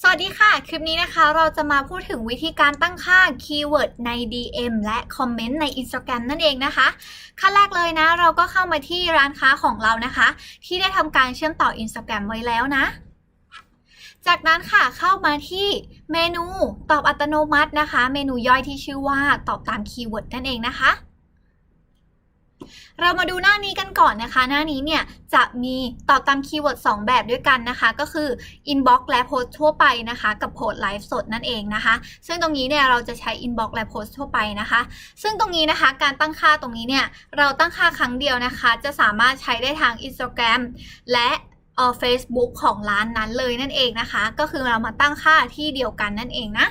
สวัสดีค่ะ คลิปนี้นะคะเราจะมาพูดถึงวิธีการตั้งค่าคีย์เวิร์ดใน DM และคอมเมนต์ใน Instagram นั่นเองนะคะ ขั้นแรกเลยนะ เราก็เข้ามาที่ร้านค้าของเรานะคะ ที่ได้ทำการเชื่อมต่อ Instagram ไว้แล้วนะ จากนั้นค่ะเข้ามาที่เมนูตอบอัตโนมัตินะคะ เมนูย่อยที่ชื่อว่าตอบตามคีย์เวิร์ดนั่นเองนะคะ เรามาดูหน้านี้กันก่อนนะคะ หน้านี้เนี่ยจะมีตอบตามคีย์เวิร์ด2แบบด้วยกันนะคะ ก็คือ Inbox และโพสต์ทั่วไปนะคะ กับโพสต์ไลฟ์สดนั่นเองนะคะ ซึ่งตรงนี้เนี่ยเราจะใช้ Inbox และโพสต์ทั่วไปนะคะ ซึ่งตรงนี้นะคะการตั้งค่าตรงนี้เนี่ยเราตั้งค่าครั้งเดียวนะคะ จะสามารถใช้ได้ทาง Instagram และเอ่อ Facebook ของร้านนั้นเลยนั่นเองนะคะ ก็คือเรามาตั้งค่าที่เดียวกันนั่นเองนะ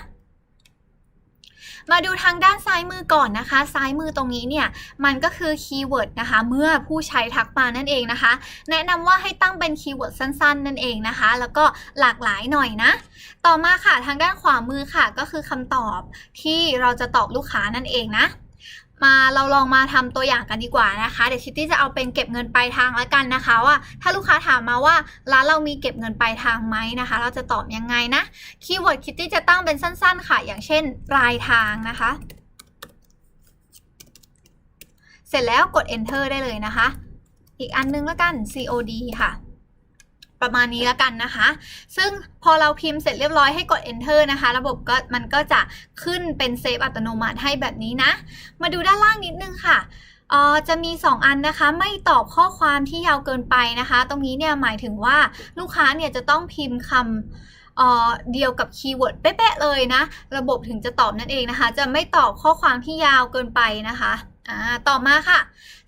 มาดูทางด้านซ้ายมือก่อนนะคะ ซ้ายมือตรงนี้เนี่ยมันก็คือคีย์เวิร์ดนะคะ เมื่อผู้ใช้ทักมานั่นเองนะคะ แนะนำว่าให้ตั้งเป็นคีย์เวิร์ดสั้น ๆ นั่นเองนะคะ แล้วก็หลากหลายหน่อยนะ ต่อมาค่ะทางด้านขวามือค่ะก็คือคำตอบที่เราจะตอบลูกค้านั่นเองนะ มาเราลองมาทำตัวอย่างกันดีกว่านะคะ เดี๋ยวชิตตี้จะเอาเป็นเก็บเงินปลายทางแล้วกันนะคะว่า ถ้าลูกค้าถามมาว่าร้านเรามีเก็บเงินปลายทางไหมนะคะ เราจะตอบยังไงนะคีย์เวิร์ดคิตตี้จะตั้งเป็นสั้น ๆ ค่ะ อย่างเช่นปลายทางนะคะ เสร็จแล้วกด enter ได้เลยนะคะ อีกอันนึงแล้วกัน COD ค่ะ ประมาณนี้แล้วกันนะคะ ซึ่งพอเราพิมพ์เสร็จเรียบร้อยให้กด enter นะคะ ระบบก็มันก็จะขึ้นเป็นเซฟอัตโนมัติให้แบบนี้นะ มาดูด้านล่างนิดนึงค่ะออจะมี 2 อันนะคะ ไม่ตอบข้อความที่ยาวเกินไปนะคะ ตรงนี้เนี่ยหมายถึงว่าลูกค้าเนี่ยจะต้องพิมพ์คำเอ่อเดียวกับคีย์เวิร์ดเป๊ะๆเลยนะ ระบบถึงจะตอบนั่นเองนะคะ จะไม่ตอบข้อความที่ยาวเกินไปนะคะ อ่าต่อมาค่ะ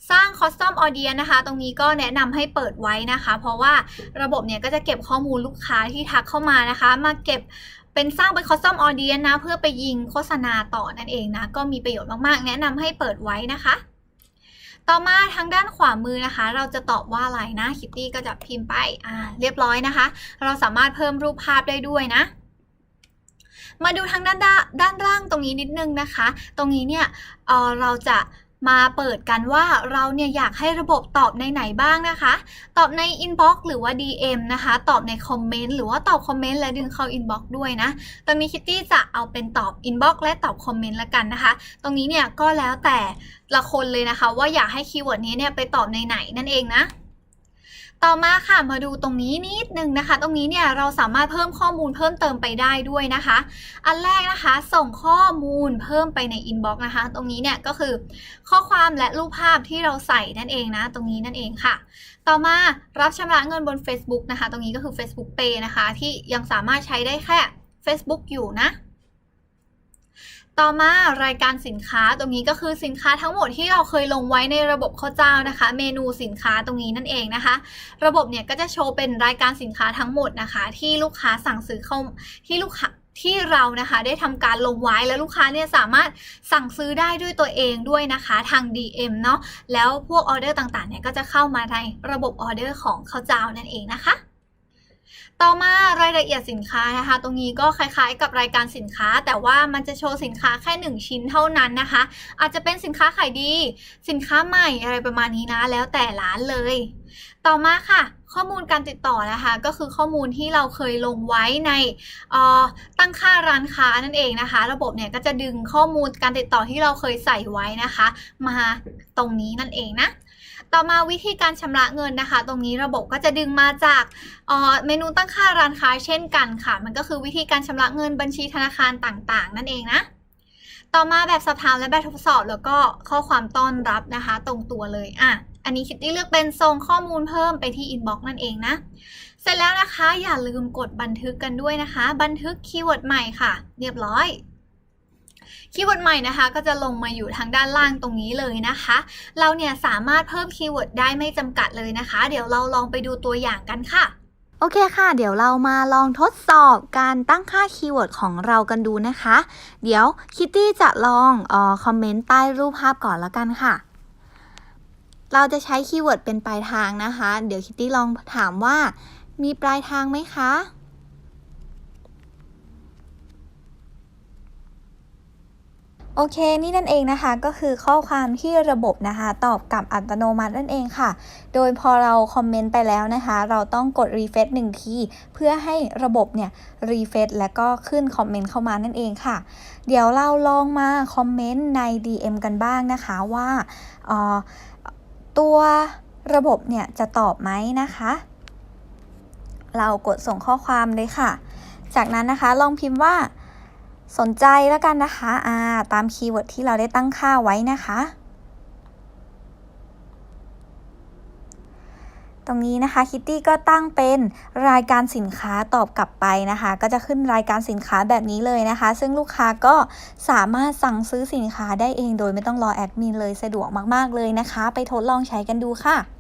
สร้าง Custom Audience นะคะ ตรงนี้ก็แนะนำให้เปิดไว้นะคะ เพราะว่าระบบเนี่ยก็จะเก็บข้อมูลลูกค้าที่ทักเข้ามานะคะ มาเก็บเป็นสร้างเป็น Custom Audience นะ เพื่อไปยิงโฆษณาต่อนั่นเองนะ ก็มีประโยชน์มากๆ แนะนำให้เปิดไว้นะคะ ต่อมาทางด้านขวามือนะคะ เราจะตอบว่าอะไรนะคิตตี้ก็จะพิมพ์ไปอ่าเรียบร้อยนะคะ เราสามารถเพิ่มรูปภาพได้ด้วยนะมาดูทางด้านด้านล่างตรงนี้นิดนึงนะคะ ตรงนี้เนี่ยเเราจะ มาเปิดกันว่าเราเนี่ยอยากให้ระบบตอบในไหนบ้างนะคะ ตอบใน Inbox หรือว่า DM นะคะ ตอบในคอมเมนต์หรือว่าตอบคอมเมนต์และดึงเข้า Inbox ด้วยนะ ตอนนี้คิตตี้จะเอาเป็นตอบ Inbox และตอบคอมเมนต์ละกันนะคะ ตรงนี้เนี่ยก็แล้วแต่ละคนเลยนะคะ ว่าอยากให้คีย์เวิร์ดนี้เนี่ยไปตอบในไหนนั่นเองนะ ต่อมาค่ะมาดูตรงนี้นิดนึงนะคะ ตรงนี้เนี่ยเราสามารถเพิ่มข้อมูลเพิ่มเติมไปได้ด้วยนะคะ อันแรกนะคะ ส่งข้อมูลเพิ่มไปใน inbox นะคะ ตรงนี้เนี่ยก็คือข้อความและรูปภาพที่เราใส่นั่นเองนะ ตรงนี้นั่นเองค่ะ ต่อมารับชำระเงินบน Facebook นะคะ ตรงนี้ก็คือ Facebook Pay นะคะ ที่ยังสามารถใช้ได้แค่ Facebook อยู่นะ ต่อมารายการสินค้าตรงนี้ก็คือสินค้าทั้งหมดที่เราเคยลงไว้ในระบบข้าวเจ้านะคะ เมนูสินค้าตรงนี้นั่นเองนะคะ ระบบเนี่ยก็จะโชว์เป็นรายการสินค้าทั้งหมดนะคะ ที่ลูกค้าสั่งซื้อเข้าที่ลูกค้าที่เรานะคะได้ทำการลงไว้แล้วลูกค้าเนี่ยสามารถสั่งซื้อได้ด้วยตัวเองด้วยนะคะทาง DM เนาะแล้วพวกออเดอร์ต่างๆเนี่ยก็จะเข้ามาในระบบออเดอร์ของข้าวเจ้านั่นเองนะคะ ต่อมารายละเอียดสินค้านะคะ ตรงนี้ก็คล้ายๆ กับรายการสินค้า แต่ว่ามันจะโชว์สินค้าแค่ 1 ชิ้นเท่านั้นนะคะ อาจจะเป็นสินค้าขายดี สินค้าใหม่อะไรประมาณนี้นะ แล้วแต่ร้านเลย ต่อมาค่ะ ข้อมูลการติดต่อนะคะ ก็คือข้อมูลที่เราเคยลงไว้ในออตั้งค่าร้านค้านั่นเองนะคะ ระบบเนี่ยก็จะดึงข้อมูลการติดต่อที่เราเคยใส่ไว้นะคะ มาตรงนี้นั่นเองนะ ต่อมาวิธีการชำระเงินนะคะ ตรงนี้ระบบก็จะดึงมาจากเมนูตั้งค่าร้านค้าเช่นกันค่ะ มันก็คือวิธีการชำระเงินบัญชีธนาคารต่างๆ นั่นเองนะต่อมาแบบสอบถามและแบบทดสอบแล้วก็ข้อความต้อนรับนะคะ ตรงตัวเลยอะอันนี้คิตตี้เลือกเป็นส่งข้อมูลเพิ่มไปที่ inbox นั่นเองนะ เสร็จแล้วนะคะอย่าลืมกดบันทึกกันด้วยนะคะ บันทึกคีย์เวิร์ดใหม่ค่ะ เรียบร้อย คีย์เวิร์ดใหม่นะคะ ก็จะลงมาอยู่ทางด้านล่างตรงนี้เลยนะคะ เราเนี่ยสามารถเพิ่มคีย์เวิร์ดได้ไม่จำกัดเลยนะคะ เดี๋ยวเราลองไปดูตัวอย่างกันค่ะโอเคค่ะ เดี๋ยวเรามาลองทดสอบการตั้งค่าคีย์เวิร์ดของเรากันดูนะคะ เดี๋ยวคิตตี้จะลองเออคอมเมนต์ใต้รูปภาพก่อนแล้วกันค่ะ เราจะใช้คีย์เวิร์ดเป็นปลายทางนะคะ เดี๋ยวคิตตี้ลองถามว่า มีปลายทางไหมคะ โอเค นี่นั่นเองนะคะ ก็คือข้อความที่ระบบนะคะ ตอบกลับอัตโนมัตินั่นเองค่ะ โดยพอเราคอมเมนต์ไปแล้วนะคะ เราต้องกดรีเฟซหนึ่งทีเพื่อให้ระบบเนี่ยรีเฟซแล้วก็ขึ้นคอมเมนต์เข้ามานั่นเองค่ะ เดี๋ยวเราลองมาคอมเมนต์ใน DM กันบ้างนะคะว่าออตัวระบบเนี่ยจะตอบไหมนะคะ เรากดส่งข้อความเลยค่ะ จากนั้นนะคะลองพิมพ์ว่า สนใจแล้วกันนะคะอ่าตามคีย์เวิร์ดที่เราได้ตั้งค่าไว้นะคะ ตรงนี้นะคะคิตตี้ก็ตั้งเป็นรายการสินค้าตอบกลับไปนะคะ ก็จะขึ้นรายการสินค้าแบบนี้เลยนะคะ ซึ่งลูกค้าก็สามารถสั่งซื้อสินค้าได้เองโดยไม่ต้องรอแอดมินเลยสะดวกมากๆเลยนะคะ ไปทดลองใช้กันดูค่ะ